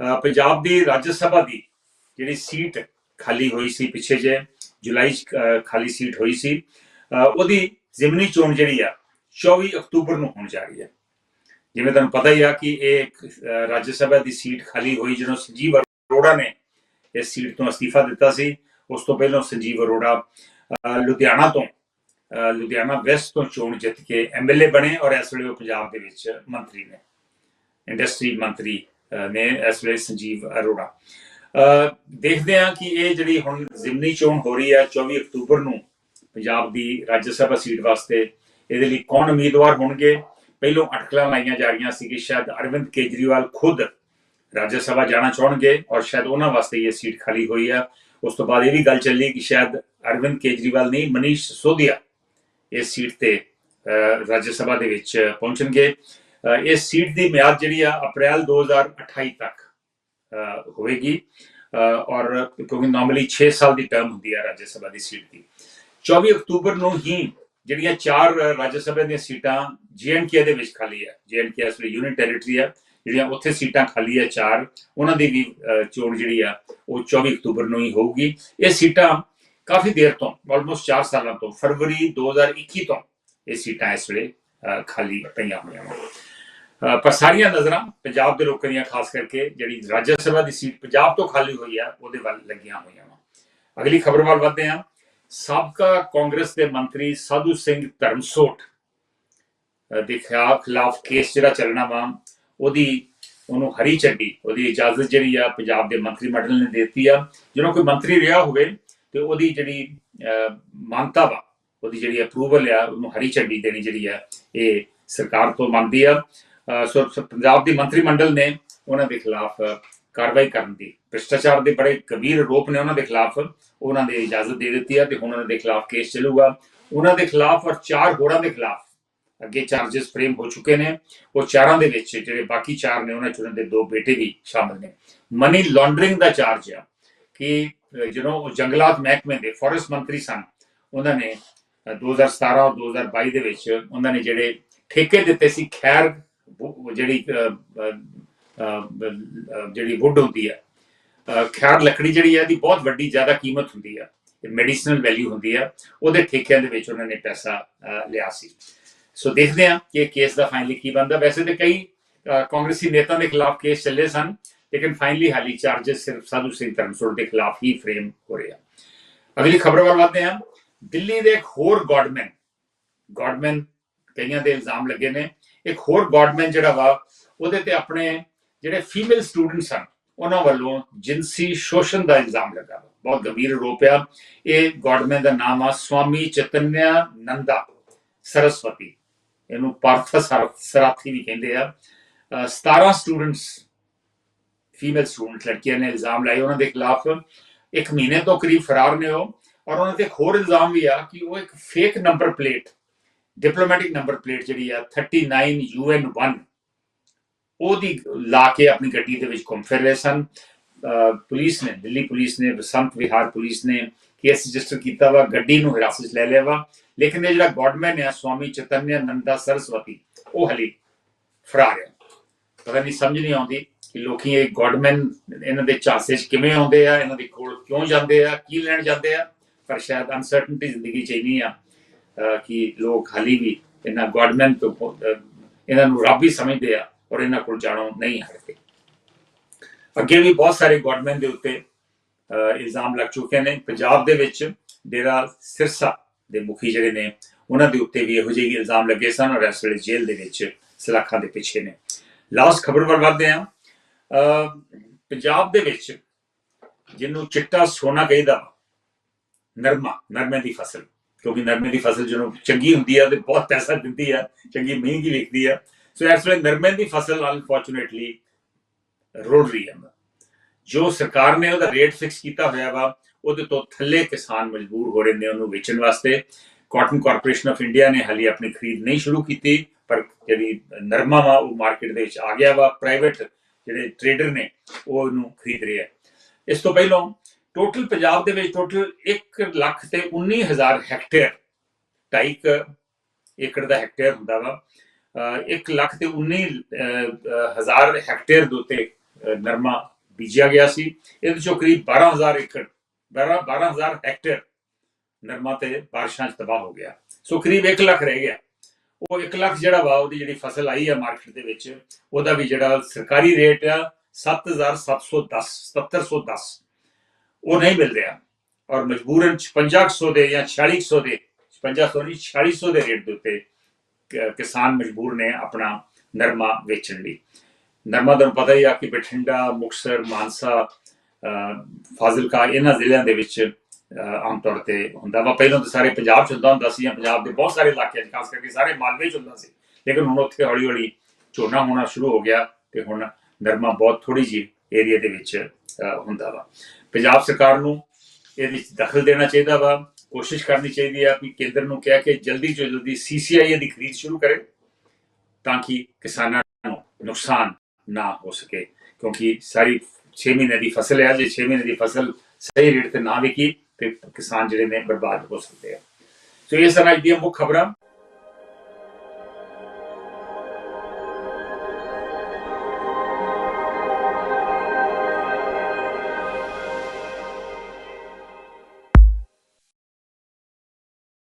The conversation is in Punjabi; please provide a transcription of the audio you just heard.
ਪੰਜਾਬ ਦੀ ਰਾਜ ਸਭਾ ਦੀ ਜਿਹੜੀ ਸੀਟ ਖਾਲੀ ਹੋਈ ਸੀ ਪਿੱਛੇ ਜੇ ਜੁਲਾਈ 'ਚ ਖਾਲੀ ਸੀਟ ਹੋਈ ਸੀ ਉਹਦੀ ਜ਼ਿਮਨੀ ਚੋਣ ਜਿਹੜੀ ਆ 24 ਅਕਤੂਬਰ ਨੂੰ ਹੋਣ ਜਾ ਰਹੀ ਹੈ। ਜਿਵੇਂ ਤੁਹਾਨੂੰ ਪਤਾ ਹੀ ਆ ਕਿ ਇਹ ਇੱਕ, ਰਾਜ ਸਭਾ ਦੀ ਸੀਟ ਖਾਲੀ ਹੋਈ ਜਦੋਂ ਸੰਜੀਵ ਅਰੋੜਾ ਨੇ ਇਸ ਸੀਟ ਤੋਂ ਅਸਤੀਫਾ ਦਿੱਤਾ ਸੀ ਉਸ ਤੋਂ ਪਹਿਲਾਂ ਸੰਜੀਵ ਅਰੋੜਾ ਲੁਧਿਆਣਾ ਤੋਂ ਲੁਧਿਆਣਾ ਵੈਸਟ ਤੋਂ ਚੋਣ ਜਿੱਤ ਕੇ ਐਮਐਲਏ ਬਣੇ ਔਰ ਇਸ ਵੇਲੇ ਉਹ ਪੰਜਾਬ ਦੇ ਵਿੱਚ ਮੰਤਰੀ ਨੇ ਇੰਡਸਟਰੀ ਮੰਤਰੀ ਨੇ ਇਸ ਵੇਲੇ ਸੰਜੀਵ ਅਰੋੜਾ। ਅਹ, ਦੇਖਦੇ ਹਾਂ ਕਿ ਇਹ ਜਿਹੜੀ ਹੁਣ ਜ਼ਿਮਨੀ ਚੋਣ ਹੋ ਰਹੀ ਹੈ 24 ਅਕਤੂਬਰ ਨੂੰ ਪੰਜਾਬ ਦੀ ਰਾਜ ਸਭਾ ਸੀਟ ਵਾਸਤੇ ਇਹਦੇ ਲਈ ਕੌਣ ਉਮੀਦਵਾਰ ਹੋਣਗੇ? ਪਹਿਲੋਂ ਅਟਕਲਾਂ ਲਾਈਆਂ ਜਾ ਰਹੀਆਂ ਸੀ ਕਿ ਸ਼ਾਇਦ ਅਰਵਿੰਦ ਕੇਜਰੀਵਾਲ ਖੁਦ ਰਾਜ ਸਭਾ ਜਾਣਾ ਚਾਹਣਗੇ ਔਰ ਸ਼ਾਇਦ ਉਹਨਾਂ ਵਾਸਤੇ ਇਹ ਸੀਟ ਖਾਲੀ ਹੋਈ ਆ ਉਸ ਤੋਂ ਬਾਅਦ ਇਹ ਵੀ ਗੱਲ ਚੱਲੀ ਕਿ ਸ਼ਾਇਦ ਅਰਵਿੰਦ ਕੇਜਰੀਵਾਲ ਨਹੀਂ ਮਨੀਸ਼ ਸਿਸੋਦੀਆ ਇਸ ਸੀਟ ਤੇ ਅਹ, ਰਾਜ ਸਭਾ ਦੇ ਵਿੱਚ ਪਹੁੰਚਣਗੇ। ਇਸ ਸੀਟ ਦੀ ਮਿਆਦ ਜਿਹੜੀ ਆ ਅਪ੍ਰੈਲ 2028 ਤੱਕ ਹੋਵੇਗੀ। ਔਰ ਕਿਉਂਕਿ ਨਾਰਮਲੀ 6 ਸਾਲ ਦੀ ਟਰਮ ਹੁੰਦੀ ਹੈ ਰਾਜ ਸਭਾ ਦੀ ਸੀਟ ਦੀ। 24 ਅਕਤੂਬਰ ਨੂੰ ਹੀ ਜਿਹੜੀਆਂ ਚਾਰ ਰਾਜ ਸਭਾ ਦੀਆਂ ਸੀਟਾਂ ਜੀਐਨਕੇ ਦੇ ਵਿੱਚ ਖਾਲੀ ਹੈ ਜੀਐਨਕੇ ਇਸ ਲਈ ਯੂਨਿਟ ਟੈਰੀਟਰੀ ਆ। ਜਿਹੜੀਆਂ ਉੱਥੇ ਸੀਟਾਂ ਖਾਲੀ ਹੈ ਚਾਰ ਉਹਨਾਂ ਦੀ ਵੀ ਅਹ, ਚੋਣ ਜਿਹੜੀ ਆ ਉਹ 24 ਅਕਤੂਬਰ ਨੂੰ ਹੀ ਹੋਊਗੀ। ਇਹ ਸੀਟਾਂ ਕਾਫੀ ਦੇਰ ਤੋਂ ਆਲਮੋਸਟ 4 ਸਾਲਾਂ ਤੋਂ ਫਰਵਰੀ 2021 ਤੋਂ ਇਹ ਸੀਟਾਂ ਇਸ ਵੇਲੇ ਅਹ, ਖਾਲੀ ਪਈਆਂ ਹੋਈਆਂ ਨੇ। ਪਰ ਸਾਰੀਆਂ ਨਜ਼ਰਾਂ ਪੰਜਾਬ ਦੇ ਲੋਕਾਂ ਦੀਆਂ ਖਾਸ ਕਰਕੇ ਜਿਹੜੀ ਰਾਜ ਸਭਾ ਦੀ ਸੀਟ ਪੰਜਾਬ ਤੋਂ ਖਾਲੀ ਹੋਈ ਆ ਉਹਦੇ ਵੱਲ ਲੱਗੀਆਂ ਹੋਈਆਂ ਵਾ। ਅਗਲੀ ਖਬਰ ਵੱਲ ਵਧਦੇ ਹਾਂ। ਸਾਬਕਾ ਕਾਂਗਰਸ ਦੇ ਮੰਤਰੀ ਸਾਧੂ ਸਿੰਘ ਧਰਮਸੋਟ ਦੇ ਖਿਲਾਫ ਖਿਲਾਫ ਕੇਸ ਜਿਹੜਾ ਚੱਲਣਾ ਵਾ ਉਹਦੀ ਉਹਨੂੰ ਹਰੀ ਝੰਡੀ ਉਹਦੀ ਇਜਾਜ਼ਤ ਜਿਹੜੀ ਆ ਪੰਜਾਬ ਦੇ ਮੰਤਰੀ ਮੰਡਲ ਨੇ ਦਿੱਤੀ ਆ। ਜਦੋਂ ਕੋਈ ਮੰਤਰੀ ਰਿਹਾ ਹੋਵੇ ਤੇ ਉਹਦੀ ਜਿਹੜੀ ਅਹ, ਮਾਨਤਾ ਵਾ ਉਹਦੀ ਜਿਹੜੀ ਅਪਰੂਵਲ ਆ ਉਹਨੂੰ ਹਰੀ ਝੰਡੀ ਦੇਣੀ ਜਿਹੜੀ ਆ ਇਹ ਸਰਕਾਰ ਤੋਂ ਮੰਗਦੀ ਆ। ਪੰਜਾਬ ਦੀ ਮੰਤਰੀ ਮੰਡਲ ਨੇ ਉਹਨਾਂ ਦੇ ਖਿਲਾਫ ਕਾਰਵਾਈ ਕਰਨ ਦੀ। ਭ੍ਰਿਸ਼ਟਾਚਾਰ ਦੇ ਬੜੇ ਗੰਭੀਰ ਆਰੋਪ ਨੇ ਉਹਨਾਂ ਦੇ ਖਿਲਾਫ। ਉਹਨਾਂ ਦੀ ਇਜਾਜ਼ਤ ਦੇ ਦਿੱਤੀ ਆ ਤੇ ਹੁਣ ਉਹਨਾਂ ਦੇ ਖਿਲਾਫ ਕੇਸ ਚੱਲੂਗਾ। ਉਹਨਾਂ ਦੇ ਖਿਲਾਫ ਔਰ ਚਾਰ ਹੋਰਾਂ ਦੇ ਖਿਲਾਫ ਅੱਗੇ ਚਾਰजेस ਫਰੇਮ ਹੋ ਚੁੱਕੇ ਨੇ। ਉਹ ਚਾਰਾਂ ਦੇ ਵਿੱਚ ਜਿਹੜੇ ਬਾਕੀ ਚਾਰ ਨੇ ਉਹਨਾਂ ਚ ਦੇ ਦੋ ਬੇਟੇ ਵੀ ਸ਼ਾਮਲ ਨੇ। ਮਨੀ ਲਾਂਡਰਿੰਗ ਦਾ ਚਾਰਜ ਆ ਕਿ ਜਦੋਂ ਉਹ ਜੰਗਲਾਤ ਮਹਿਕਮੇ ਦੇ ਫੋਰੈਸਟ ਮੰਤਰੀ ਸਨ ਉਹਨਾਂ ਨੇ ਅਹ, 2017 ਔਰ 2022 ਦੇ ਵਿੱਚ ਉਹਨਾਂ ਨੇ ਜਿਹੜੇ ਠੇਕੇ ਦਿੱਤੇ ਸੀ ਖੈਰ ਜਿਹੜੀ ਜਿਹੜੀ ਵੁੱਡ ਹੁੰਦੀ ਹੈ ਖੈਰ ਲੱਕੜੀ ਜਿਹੜੀ ਹੈ ਦੀ ਬਹੁਤ ਵੱਡੀ ਜ਼ਿਆਦਾ ਕੀਮਤ ਹੁੰਦੀ ਹੈ ਮੈਡੀਸਨਲ ਵੈਲਿਊ ਹੁੰਦੀ ਆ। ਉਹਦੇ ਠੇਕਿਆਂ ਦੇ ਵਿੱਚ ਉਹਨਾਂ ਨੇ ਪੈਸਾ ਲਿਆ ਸੀ। ਸੋ ਦੇਖਦੇ ਆ ਕਿ ਕੇਸ ਦਾ ਫਾਈਨਲੀ ਕੀ ਬਣਦਾ। ਵੈਸੇ ਤੇ ਕਈ ਕਾਂਗਰਸੀ ਨੇਤਾ ਦੇ ਖਿਲਾਫ ਕੇਸ ਚੱਲੇ ਸਨ, ਲੇਕਿਨ ਫਾਈਨਲੀ ਹਾਲੀ ਚਾਰजेस ਸਿਰਫ ਸਾਧੂ ਸਿੰਘ ਧਰਮਸੋਲ ਦੇ ਖਿਲਾਫ ਹੀ ਫਰੇਮ ਹੋ ਰਿਹਾ ਅਗਲੀ ਖਬਰ ਵੱਲ ਵਧਦੇ ਆ ਦਿੱਲੀ ਦੇ ਇੱਕ ਹੋਰ ਗੋਡਮੈਨ ਗੋਡਮੈਨ ਕਈਆਂ ਦੇ ਇਲਜ਼ਾਮ ਲੱਗੇ ਨੇ। ਇੱਕ ਹੋਰ ਗॉडਮੈਨ ਜਿਹੜਾ ਵਾ, ਉਹਦੇ ਤੇ ਆਪਣੇ ਜਿਹੜੇ ਫੀਮੇਲ ਸਟੂਡੈਂਟਸ ਹਨ, ਉਹਨਾਂ ਵੱਲੋਂ ਜਿੰਸੀ ਸ਼ੋਸ਼ਣ ਦਾ ਇਲਜ਼ਾਮ ਲੱਗਾ ਵਾ। ਬਹੁਤ ਗੰਭੀਰ ਆਰੋਪ ਆ। ਇਹ ਗॉडਮੈਨ ਦਾ ਨਾਮ ਆ ਸਵਾਮੀ ਚਤਨਿਆ ਨੰਦਾ, ਸਰਸਵਤੀ। ਇਹਨੂੰ ਪਾਰਥ ਸਰਾਥੀ ਵੀ ਕਹਿੰਦੇ ਆ। ਅਹ 17 ਸਟੂਡੈਂਟਸ ਫੀਮੇਲ ਸਟੂਡੈਂਟ ਲੜਕੀਆਂ ਨੇ ਇਲਜ਼ਾਮ ਲਾਏ। ਉਹਨਾਂ ਦੇ ਖਿਲਾਫ ਇੱਕ ਮਹੀਨੇ ਤੋਂ ਕਰੀਬ ਫਰਾਰ ਨੇ ਉਹ। ਔਰ ਉਹਨਾਂ ਤੇ ਇੱਕ ਹੋਰ ਇਲਜ਼ਾਮ ਵੀ ਆ ਕਿ ਉਹ ਇੱਕ fake number plate diplomatic number plate ਜਿਹੜੀ ਆ 39 UN1 ਉਹਦੀ ਲਾ ਕੇ ਆਪਣੀ ਗੱਡੀ ਦੇ ਵਿੱਚ ਘੁੰਮ ਫਿਰ ਰਹੇ ਸਨ। ਪੁਲਿਸ ਨੇ, ਦਿੱਲੀ ਪੁਲਿਸ ਨੇ, ਬਸੰਤ ਵਿਹਾਰ ਪੁਲਿਸ ਨੇ ਕੇਸ ਰਜਿਸਟਰ ਕੀਤਾ ਵਾ, ਗੱਡੀ ਨੂੰ ਹਿਰਾਸਤ 'ਚ ਲੈ ਲਿਆ ਵਾ। ਲੇਕਿਨ ਇਹ ਜਿਹੜਾ ਗੋਡਮੈਨ ਹੈ ਸਵਾਮੀ ਚਤਨਿਆ ਨੰਦਾ ਸਰਸਵਤੀ, ਉਹ ਹਲੀ ਫਰਾਰ ਹੈ ਪਤਾ ਨਹੀਂ, ਸਮਝ ਨਹੀਂ ਆਉਂਦੀ ਕਿ ਲੋਕੀ ਇਹ ਗੋਡਮੈਨ ਇਹਨਾਂ ਦੇ ਚਾਸੇ 'ਚ ਕਿਵੇਂ ਆਉਂਦੇ ਆ, ਇਹਨਾਂ ਦੇ ਕੋਲ ਕਿਉਂ ਜਾਂਦੇ ਆ, ਕੀ ਲੈਣ ਜਾਂਦੇ ਆ? ਪਰ ਸ਼ਾਇਦ ਅਨਸਰਟਨਟੀ ਜ਼ਿੰਦਗੀ 'ਚ ਇੰਨੀ ਆ ਕਿ ਲੋਕ ਹਾਲੀ ਵੀ ਇਹਨਾਂ ਗॉडਮੈਨ ਤੋਂ ਅਹ ਇਹਨਾਂ ਨੂੰ ਰੱਬ ਹੀ ਸਮਝਦੇ ਆ ਔਰ ਇਹਨਾਂ ਕੋਲ ਜਾਣੋਂ ਨਹੀਂ ਹਟਦੇ ਅੱਗੇ ਵੀ ਬਹੁਤ ਸਾਰੇ ਗॉडਮੈਨ ਦੇ ਉੱਤੇ ਇਲਜ਼ਾਮ ਲੱਗ ਚੁੱਕੇ ਨੇ। ਪੰਜਾਬ ਦੇ ਵਿੱਚ ਡੇਰਾ ਸਿਰਸਾ ਦੇ ਮੁਖੀ ਜਿਹੜੇ ਨੇ ਉਹਨਾਂ ਦੇ ਉੱਤੇ ਵੀ ਇਹੋ ਜਿਹੇ ਹੀ ਇਲਜ਼ਾਮ ਲੱਗੇ ਸਨ ਔਰ ਇਸ ਵੇਲੇ ਜੇਲ੍ਹ ਦੇ ਵਿੱਚ ਸਲਾਖਾਂ ਦੇ ਪਿੱਛੇ ਨੇ। ਲਾਸਟ ਖਬਰ ਵੱਲ ਵਧਦੇ ਹਾਂ। ਪੰਜਾਬ ਦੇ ਵਿੱਚ ਜਿਹਨੂੰ ਚਿੱਟਾ ਸੋਨਾ ਕਹਿੰਦਾ ਵਾ, ਨਰਮਾ ਨਰਮੇ ਦੀ ਫਸਲ। ਕਿਉਂਕਿ ਨਰਮੇ ਦੀ ਫਸਲ ਜਦੋਂ ਚੰਗੀ ਹੁੰਦੀ ਆ ਤੇ ਬਹੁਤ ਪੈਸਾ ਦਿੰਦੀ ਆ, ਚੰਗੀ ਮਹਿੰਗੀ ਵਿਕਦੀ ਆ। ਸੋ ਇਸ ਵੇਲੇ ਨਰਮੇ ਦੀ ਫਸਲ ਅਨਫੋਰਚੂਨੇਟਲੀ ਰੁੜ ਰਹੀ ਹੈ ਜੋ ਸਰਕਾਰ ਨੇ ਉਹਦਾ ਰੇਟ ਫਿਕਸ ਕੀਤਾ ਹੋਇਆ ਵਾ, ਉਹਦੇ ਤੋਂ ਥੱਲੇ ਕਿਸਾਨ ਮਜਬੂਰ ਹੋ ਰਹੇ ਨੇ ਉਹਨੂੰ ਵੇਚਣ ਵਾਸਤੇ। ਕਾਟਨ ਕਾਰਪੋਰੇਸ਼ਨ ਆਫ ਇੰਡੀਆ ਨੇ ਹਾਲੇ ਆਪਣੀ ਖਰੀਦ ਨਹੀਂ ਸ਼ੁਰੂ ਕੀਤੀ, ਪਰ ਜਿਹੜੀ ਨਰਮਾ ਵਾ, ਉਹ ਮਾਰਕੀਟ ਦੇ ਵਿੱਚ ਆ ਗਿਆ ਵਾ। ਪ੍ਰਾਈਵੇਟ ਜਿਹੜੇ ਟ੍ਰੇਡਰ ਨੇ, ਉਹ ਉਹਨੂੰ ਖਰੀਦ ਰਹੇ ਆ। ਇਸ ਤੋਂ ਪਹਿਲਾਂ ਟੋਟਲ ਪੰਜਾਬ ਦੇ ਵਿੱਚ ਟੋਟਲ 1 ਲੱਖ ਤੇ 19000 ਹੈਕਟੇਅਰ ਢਾਈ ਕੁ ਏਕੜ ਦਾ ਹੈਕਟੇਅਰ ਹੁੰਦਾ ਵਾ। 1 ਲੱਖ ਤੇ 19000 ਹੈਕਟੇਅਰ ਦੇ ਉੱਤੇ ਨਰਮਾ ਬੀਜਿਆ ਗਿਆ ਸੀ। ਇਹਦੇ ਚੋਂ ਕਰੀਬ 12000 ਏਕੜ 12 12000 ਹੈਕਟੇਅਰ ਨਰਮਾ ਤੇ ਬਾਰਿਸ਼ਾਂ 'ਚ ਤਬਾਹ ਹੋ ਗਿਆ। ਸੋ ਕਰੀਬ 1 ਲੱਖ ਰਹਿ ਗਿਆ। ਉਹ 1 ਲੱਖ ਜਿਹੜਾ ਵਾ, ਉਹਦੀ ਜਿਹੜੀ ਫਸਲ ਆਈ ਹੈ ਮਾਰਕੀਟ ਦੇ ਵਿੱਚ, ਉਹਦਾ ਵੀ ਜਿਹੜਾ ਸਰਕਾਰੀ ਰੇਟ ਆ 7710 7710 ਉਹ ਨਹੀਂ ਮਿਲ ਰਿਹਾ। ਔਰ ਮਜਬੂਰਨ 5500 ਦੇ ਜਾਂ 4600 ਦੇ 5500 ਨਹੀਂ 4600 ਦੇ ਰੇਟ ਦੇ ਉੱਤੇ ਕਿਸਾਨ ਮਜਬੂਰ ਨੇ ਆਪਣਾ ਨਰਮਾ ਵੇਚਣ ਲਈ। ਨਰਮਾ ਤੁਹਾਨੂੰ ਪਤਾ ਹੀ ਆ ਕਿ ਬਠਿੰਡਾ ਮੁਕਸਰ ਮਾਨਸਾ ਫਾਜ਼ਿਲਕਾ ਇਹਨਾਂ ਜ਼ਿਲ੍ਹਿਆਂ ਦੇ ਵਿੱਚ ਆਮ ਤੌਰ ਤੇ ਹੁੰਦਾ ਵਾ। ਪਹਿਲਾਂ ਤਾਂ ਸਾਰੇ ਪੰਜਾਬ ਚ ਹੁੰਦਾ ਹੁੰਦਾ ਸੀ ਜਾਂ ਪੰਜਾਬ ਦੇ ਬਹੁਤ ਸਾਰੇ ਇਲਾਕਿਆਂ 'ਚ, ਖਾਸ ਕਰਕੇ ਸਾਰੇ ਮਾਲਵੇ ਚ ਹੁੰਦਾ ਸੀ। ਲੇਕਿਨ ਹੁਣ ਉੱਥੇ ਹੌਲੀ ਹੌਲੀ ਝੋਨਾ ਹੋਣਾ ਸ਼ੁਰੂ ਹੋ ਗਿਆ ਤੇ ਹੁਣ ਨਰਮਾ ਬਹੁਤ ਥੋੜੀ ਜਿਹੀ ਏਰੀਆ ਦੇ ਵਿੱਚ ਹੁੰਦਾ ਵਾ। ਪੰਜਾਬ ਸਰਕਾਰ ਨੂੰ ਇਹਦੇ ਵਿੱਚ ਦਖਲ ਦੇਣਾ ਚਾਹੀਦਾ ਵਾ। ਕੋਸ਼ਿਸ਼ ਕਰਨੀ ਚਾਹੀਦੀ ਆ ਕਿ ਕੇਂਦਰ ਨੂੰ ਕਿਹਾ ਕਿ ਜਲਦੀ ਤੋਂ ਜਲਦੀ ਸੀਸੀਆਈ ਦੀ ਖਰੀਦ ਸ਼ੁਰੂ ਕਰੇ ਤਾਂ ਕਿ ਕਿਸਾਨਾਂ ਨੂੰ ਨੁਕਸਾਨ ਨਾ ਹੋ ਸਕੇ। ਕਿਉਂਕਿ ਸਾਰੀ 6 ਮਹੀਨੇ ਦੀ ਫਸਲ ਹੈ, ਜੇ 6 ਮਹੀਨੇ ਦੀ ਫਸਲ ਸਹੀ ਰੇਟ ਤੇ ਨਾ ਵਿਕੀ ਤੇ ਕਿਸਾਨ ਜਿਹੜੇ ਨੇ ਬਰਬਾਦ ਹੋ ਸਕਦੇ ਆ। ਸੋ ਇਹ ਸਨ ਅੱਜ ਦੀਆਂ ਮੁੱਖ ਖਬਰਾਂ।